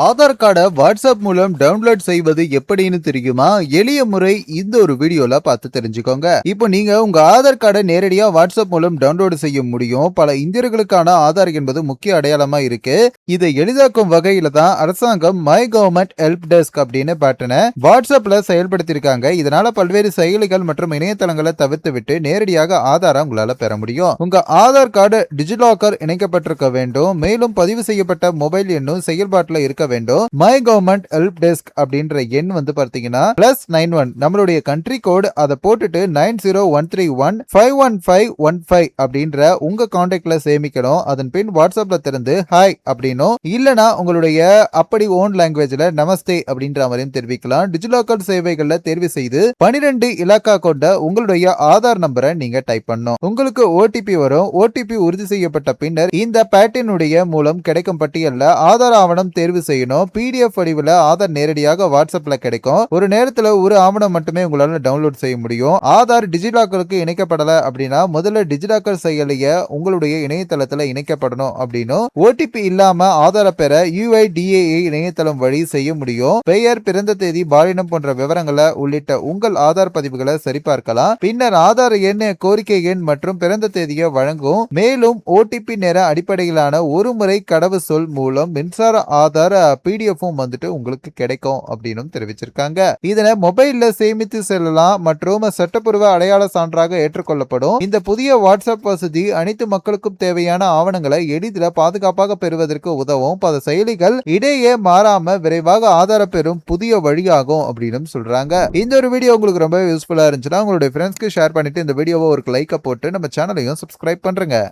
ஆதார் கார்டை வாட்ஸ்அப் மூலம் டவுன்லோட் செய்வது எப்படின்னு தெரியுமா? எளிய முறை இந்த ஒரு வீடியோல பார்த்து தெரிஞ்சுக்கோங்க. இப்போ நீங்க உங்க ஆதார் கார்டை நேரடியா வாட்ஸ்அப் மூலம் டவுன்லோட் செய்ய முடியும். பல இந்தியர்களுக்கான ஆதார் என்பது முக்கிய அடையாளமா இருக்கு. இதை எளிதாக்கும் வகையில தான் அரசாங்கம் மை கவர்மெண்ட் ஹெல்ப் டெஸ்க் அப்படின்னு பேட்டனை வாட்ஸ்அப்ல செயல்படுத்தியிருக்காங்க இதனால பல்வேறு செயலிகள் மற்றும் இணையதளங்களை தவிர்த்து விட்டு நேரடியாக ஆதாரம் உங்களால பெற முடியும். உங்க ஆதார் கார்டு டிஜிலாக்கர் இணைக்கப்பட்டிருக்க வேண்டும். மேலும் பதிவு செய்யப்பட்ட மொபைல் எண்ணும் செயல்பாட்டில் இருக்க வேண்டும். மை கவர்மெண்ட் ஹெல்ப் டெஸ்க் அப்படின்ற எண் வந்து பார்த்தீங்கன்னா பிளஸ் நைன் ஒன் நம்மளுடைய கண்ட்ரி கோடு அதை போட்டுட்டு nine zero one three one five one five one five அப்படின்ற உங்க கான்டாக்ட்ல சேமிக்கணும். அதன் பின் வாட்ஸ்அப்ல திறந்து ஹாய் அப்படின்னும். இல்லனா உங்களுடைய அப்படி ஓன் லாங்குவேஜ்ல நமஸ்தே அப்படின்ற மாதிரியும் தெரிவிக்கலாம். டிஜிலாக்கர் சேவைகள்ல தேர்வு செய்து பனிரெண்டு இலாக்கா கொண்ட உங்களுடைய ஆதார் நம்பரை நீங்க டைப் பண்ணும் உங்களுக்கு ஓடிபி வரும். ஓடிபி உறுதி செய்யப்பட்ட பின்னர் இந்த பேட்டினுடைய மூலம் கிடைக்கும் பட்டியல்ல ஆதார் ஆவணம் தேர்வு செய்யணும். பிடிஎஃப் வடிவில் ஆதார் நேரடியாக வாட்ஸ்அப்ல கிடைக்கும். ஒரு நேரத்தில் ஒரு ஆவணம் மட்டுமே உங்களால் டவுன்லோட் செய்ய முடியும். ஆதார் டிஜிலாக்கருக்கு இணைக்கப்படல அப்படின்னா முதல்ல டிஜிலாக்கர் செயலிய உங்களுடைய இணையதளத்தில் இணைக்கப்படணும் அப்படின்னும். ஓடிபி இல்லாம ஆதார பெற யுஐடிஏஏ இணையதளம் வழி செய்ய முடியும். பெயர் பிறந்த தேதி பாலினம் போன்ற விவரங்களை உள்ளிட்ட உங்கள் ஆதார் பதிவுகளை சரிபார்க்கலாம். பின்னர் ஆதார் எண் கோரிக்கை எண் மற்றும் பிறந்த தேதியை வழங்கும். மேலும் ஓடிபி நேர அடிப்படையிலான ஒரு முறை கடவு சொல் மூலம் மின்சார ஆதார் பிடிஎஃப்பும் வந்துட்டு உங்களுக்கு கிடைக்கும் அப்படின்னு தெரிவிச்சிருக்காங்க. இதனை மொபைல்ல சேமித்து செல்லலாம் மற்றும் சட்டப்பூர்வ அடையாள சான்றாக ஏற்றுக்கொள்ளப்படும். இந்த புதிய வாட்ஸ்அப் வசதி அனைத்து மக்களுக்கும் தேவையான ஆவணங்களை எளிதில் பாதுகாப்பாக பெறுவதற்கு உதவும். பல செயலிகள் இடையே மாறாம விரைவாக ஆதார பெறும் புதிய வழியாகும் அப்படின்னு சொல்றாங்க. இந்த ஒரு வீடியோ உங்களுக்கு ரொம்ப யூஸ்ஃபுல்லா இருந்துச்சுன்னா உங்களுடைய ஃப்ரெண்ட்ஸ்க்கு ஷேர் பண்ணிட்டு இந்த வீடியோவை ஒரு லைக்கை போட்டு நம்ம சேனலையும் சப்ஸ்கிரைப் பண்றேங்க.